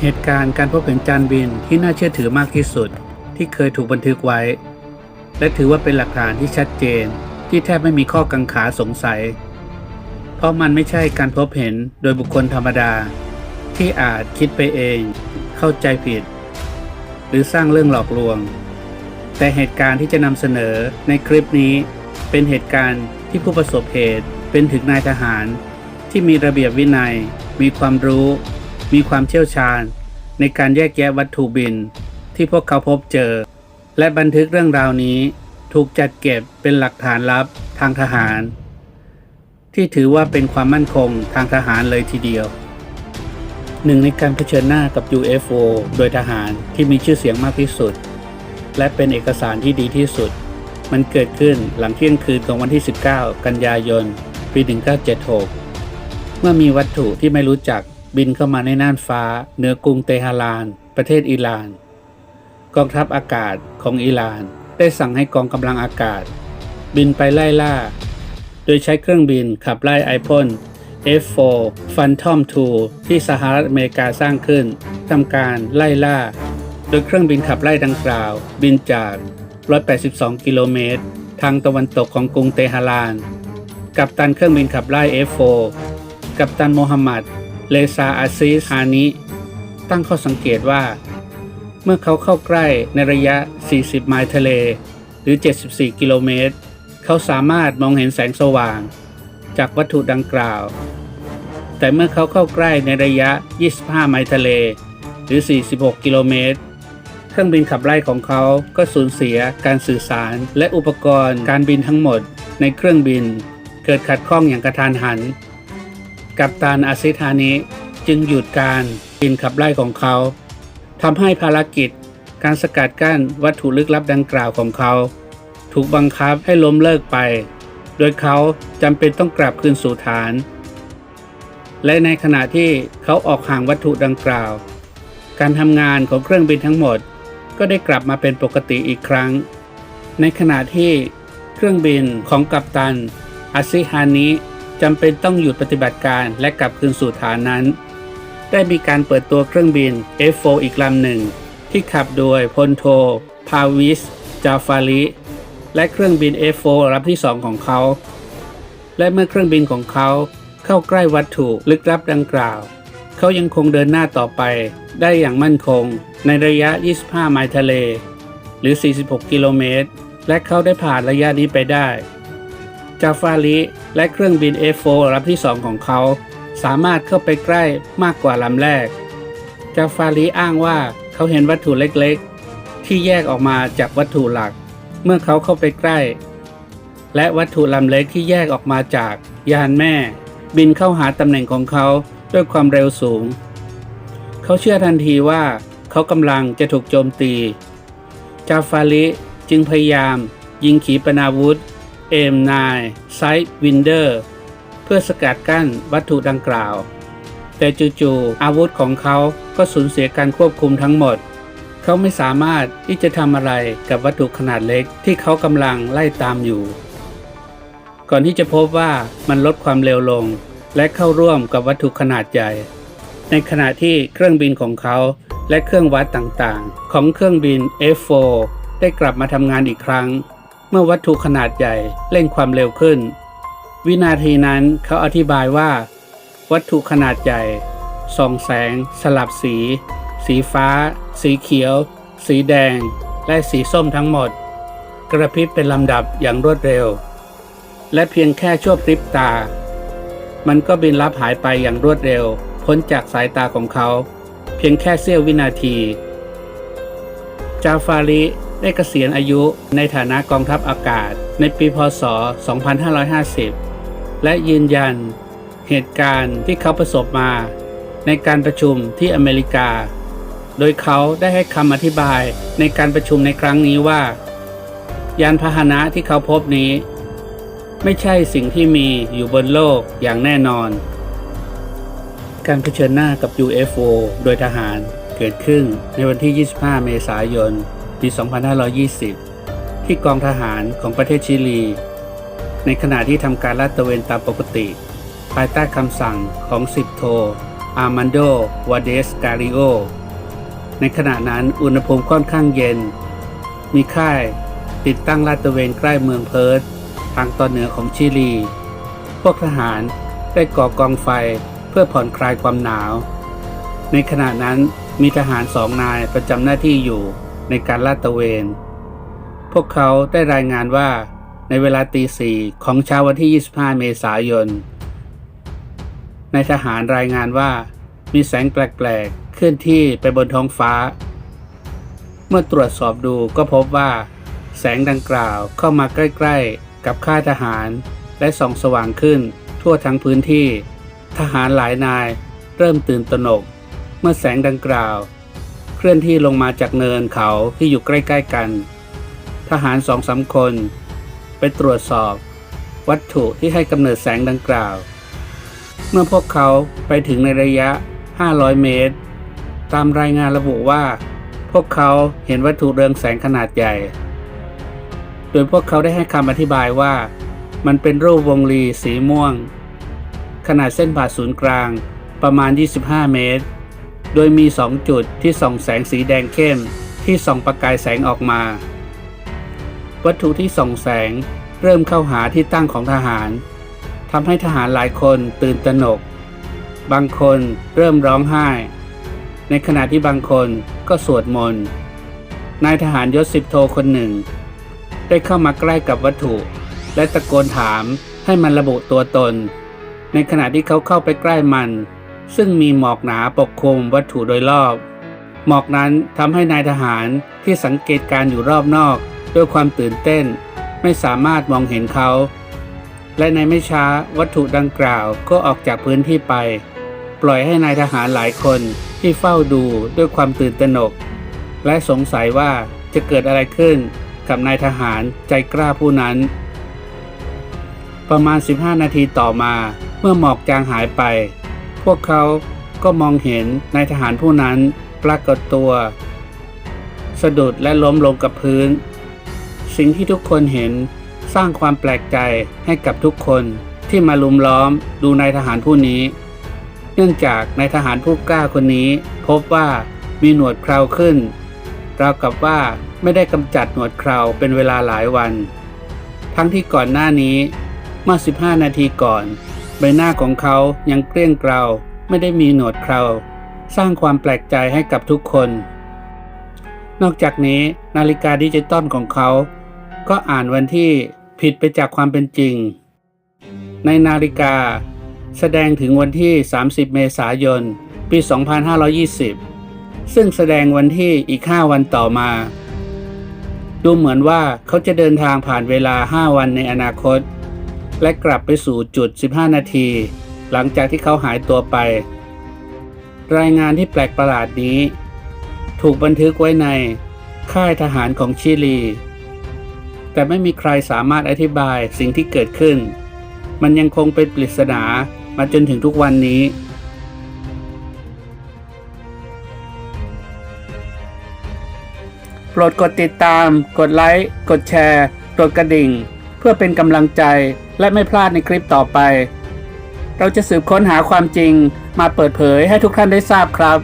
เหตุการณ์การพบเห็นจานบินที่น่าเชื่อถือมากที่สุด ที่เคยถูกบันทึกไว้ และถือว่าเป็นหลักฐานที่ชัดเจน ที่แทบไม่มีข้อกังขาสงสัย เพราะมันไม่ใช่การพบเห็นโดยบุคคลธรรมดา ที่อาจคิดไปเอง เข้าใจผิด หรือสร้างเรื่องหลอกลวง แต่เหตุการณ์ที่จะนำเสนอในคลิปนี้ เป็นเหตุการณ์ที่ผู้ประสบเหตุเป็นถึงนายทหาร ที่มีระเบียบวินัย มีความรู้ มีความเชี่ยวชาญ ในการแยกแยะวัตถุบิน ที่พวกเขาพบเจอ และบันทึกเรื่องราวนี้ถูกจัดเก็บเป็นหลักฐานลับทางทหาร ที่ถือว่าเป็นความมั่นคงทางทหารเลยทีเดียวหนึ่งในการเผชิญหน้ากับ UFO โดยทหารที่มีชื่อเสียงมากที่สุด และเป็นเอกสารที่ดีที่สุด มันเกิดขึ้นหลังเที่ยงคืนของวันที่ 19 กันยายน ปี 1976 เมื่อมีวัตถุที่ไม่รู้จัก บินเข้ามาในน่านฟ้า เหนือกรุงเตหะราน ประเทศอิหร่าน กองทัพอากาศของอิหร่าน ได้สั่งให้กองกำลังอากาศ บินไปไล่ล่า โดยใช้เครื่องบินขับไล่ไอพ่น F4 Phantom 2 ที่สหรัฐอเมริกาสร้างขึ้นทำการไล่ล่า โดยเครื่องบินขับไล่ดังกล่าว บินจาก 182 กิโลเมตร ทางตะวันตกของกรุงเตหะราน กับตันเครื่องบินขับไล่ F4 กับตันโมฮัมหมัด เลซาอาซิสฮานิ ตั้งข้อสังเกตว่า เมื่อเขาเข้าใกล้ในระยะ 40 ไมล์ทะเล หรือ 74 กิโลเมตร เขาสามารถมองเห็นแสงสว่าง จากวัตถุดังกล่าว แต่เมื่อเขาเข้าใกล้ในระยะ 25 ไมล์ทะเล หรือ 46 กิโลเมตร เครื่องบินขับไล่ของเขาก็สูญเสียการสื่อสารและอุปกรณ์การบินทั้งหมดในเครื่องบิน เกิดขัดข้องอย่างกระทันหัน กัปตันอาซิธานิจึงหยุดการบินขับไล่ของเขาทำให้ภารกิจการสกัดกั้นวัตถุลึกลับดังกล่าวของเขา ถูกบังคับให้ล้มเลิกไป โดยเขาจำเป็นต้องกลับคืนสู่ฐาน และในขณะที่เขาออกห่างวัตถุดังกล่าว การทำงานของเครื่องบินทั้งหมดก็ได้กลับมาเป็นปกติอีกครั้ง ในขณะที่เครื่องบินของกัปตันอาซิฮานิ จำเป็นต้องหยุดปฏิบัติการและกลับคืนสู่ฐานนั้น ได้มีการเปิดตัวเครื่องบิน F4 อีกลำหนึ่ง ที่ขับโดยพลโท พาวิส จาฟาลิและเครื่องบิน F4 ลำที่สองของเขา และเมื่อเครื่องบินของเขาเข้าใกล้วัตถุลึกลับดังกล่าว เขายังคงเดินหน้าต่อไปได้อย่างมั่นคง ในระยะ 25 ไมล์ทะเล หรือ 46 กิโลเมตร และเขาได้ผ่านระยะนี้ไปได้ จาฟาลิและเครื่องบิน F4 ลำที่สองของเขา สามารถเข้าไปใกล้มากกว่าลำแรก จาฟาลิอ้างว่าเขาเห็นวัตถุเล็กๆ ที่แยกออกมาจากวัตถุหลัก เมื่อเขาเข้าไปใกล้ และวัตถุลำเล็กที่แยกออกมาจากยานแม่ บินเข้าหาตำแหน่งของเขาด้วยความเร็วสูง เขาเชื่อทันทีว่าเขากำลังจะถูกโจมตี จาฟาลิจึงพยายามยิงขีปนาวุธ M9 ไซด์วินเดอร์เพื่อสกัดกั้นวัตถุดังกล่าว แต่จู่ๆอาวุธของเขาก็สูญเสียการควบคุมทั้งหมด เขาไม่สามารถที่จะทำอะไรกับวัตถุขนาดเล็กที่เขากำลังไล่ตามอยู่ ก่อนที่จะพบว่ามันลดความเร็วลง และเข้าร่วมกับวัตถุขนาดใหญ่ ในขณะที่เครื่องบินของเขาและเครื่องวัดต่างๆ ของเครื่องบิน F4 ได้กลับมาทำงานอีกครั้ง เมื่อวัตถุขนาดใหญ่เร่งความเร็วขึ้น วินาทีนั้นเขาอธิบายว่า วัตถุขนาดใหญ่ส่องแสง สลับสี สีฟ้า สีเขียว สีแดง และสีส้มทั้งหมด กระพริบเป็นลำดับอย่างรวดเร็ว และเพียงแค่ชั่วพริบตา มันก็บินลับหายไปอย่างรวดเร็ว พ้นจากสายตาของเขา เพียงแค่เสี้ยววินาที จาฟาริ ได้เกษียณอายุในฐานะกองทัพอากาศ ในปีพศ 2550 และยืนยันเหตุการณ์ที่เขาประสบมา ในการประชุมที่อเมริกา โดยเขาได้ให้คำอธิบายในการประชุมในครั้งนี้ว่า ยานพาหนะที่เขาพบนี้ ไม่ใช่สิ่งที่มีอยู่บนโลกอย่างแน่นอน การเผชิญหน้ากับ UFO โดยทหารเกิดขึ้นในวันที่ 25 เมษายน ปี 2520 ที่กองทหารของประเทศชิลี ในขณะที่ทำการลาดตระเวนตามปกติ ภายใต้คำสั่งของสิบโท อาร์มันโด วาเดสกา i ิโอ ในขณะนั้นอุณหภูมิค่อนข้างเย็น มีค่ายติดตั้งลาดตระเวนใกล้เมืองเพิร์ธทางตอนเหนือของชิลี พวกทหารได้ก่อกองไฟเพื่อผ่อนคลายความหนาว ในขณะนั้นมีทหารสองนายประจำหน้าที่อยู่ ในการลาดตระเวน พวกเขาได้รายงานว่าในเวลาตีสี่ของเช้าวันที่ 25 เมษายนนายทหารรายงานว่ามีแสงแปลกๆเคลื่อนที่ไปบนท้องฟ้า เมื่อตรวจสอบดูก็พบว่า แสงดังกล่าวเข้ามาใกล้ๆ กับค่ายทหาร และส่องสว่างขึ้นทั่วทั้งพื้นที่ ทหารหลายนายเริ่มตื่นตระหนก เมื่อแสงดังกล่าว เคลื่อนที่ลงมาจากเนินเขาที่อยู่ใกล้ ๆ กัน ทหารสองสามคน ไปตรวจสอบ วัตถุที่ให้กำเนิดแสงดังกล่าว เมื่อพวกเขาไปถึงในระยะ 500 เมตร ตามรายงานระบุว่า พวกเขาเห็นวัตถุเรืองแสงขนาดใหญ่ โดยพวกเขาได้ให้คำอธิบายว่า มันเป็นรูปวงรีสีม่วง ขนาดเส้นผ่าศูนย์กลางประมาณ 25 เมตร โดยมี 2 จุดที่ส่องแสงสีแดงเข้มที่ส่องประกายแสงออกมา วัตถุที่ส่องแสงเริ่มเข้าหาที่ตั้งของทหารทำให้ทหารหลายคนตื่นตระหนก บางคนเริ่มร้องไห้ ในขณะที่บางคนก็สวดมนต์นายทหารยศสิบโทคนหนึ่ง ได้เข้ามาใกล้กับวัตถุ และตะโกนถามให้มันระบุตัวตน ในขณะที่เขาเข้าไปใกล้มัน ซึ่งมีหมอกหนาปกคลุมวัตถุโดยรอบ หมอกนั้นทำให้นายทหารที่สังเกตการอยู่รอบนอก ด้วยความตื่นเต้น ไม่สามารถมองเห็นเขา และในไม่ช้าวัตถุดังกล่าวก็ออกจากพื้นที่ไป ปล่อยให้นายทหารหลายคนที่เฝ้าดูด้วยความตื่นตระหนก และสงสัยว่าจะเกิดอะไรขึ้นกับนายทหารใจกล้าผู้นั้น ประมาณ 15 นาทีต่อมาเมื่อหมอกจางหายไป พวกเขาก็มองเห็นนายทหารผู้นั้นปรากฏตัว สะดุดและล้มลงกับพื้น สิ่งที่ทุกคนเห็นสร้างความแปลกใจให้กับทุกคนที่มาลุมล้อมดูนายทหารผู้นี้ เนื่องจากนายทหารผู้กล้าคนนี้ พบว่ามีหนวดเคราขึ้น ราวกับว่าไม่ได้กำจัดหนวดเคราเป็นเวลาหลายวัน ทั้งที่ก่อนหน้านี้เมื่อ 15 นาทีก่อน ใบหน้าของเขายังเกลี้ยงเกลาไม่ได้มีหนวดเครา สร้างความแปลกใจให้กับทุกคน นอกจากนี้นาฬิกาดิจิตอลของเขา ก็อ่านวันที่ผิดไปจากความเป็นจริง ในนาฬิกา แสดงถึงวันที่ 30 เมษายน ปี 2520 ซึ่งแสดงวันที่อีก 5 วันต่อมา ดูเหมือนว่าเขาจะเดินทางผ่านเวลา 5 วันในอนาคต และกลับไปสู่จุด 15 นาที หลังจากที่เขาหายตัวไป รายงานที่แปลกประหลาดนี้ ถูกบันทึกไว้ในค่ายทหารของชิลี แต่ไม่มีใครสามารถอธิบายสิ่งที่เกิดขึ้น มันยังคงเป็นปริศนามาจนถึงทุกวันนี้โปรดกดติดตาม กดไลค์ กดแชร์ กดกระดิ่ง เพื่อเป็นกำลังใจ และไม่พลาดในคลิปต่อไป เราจะสืบค้นหาความจริงมาเปิดเผยให้ทุกท่านได้ทราบครับ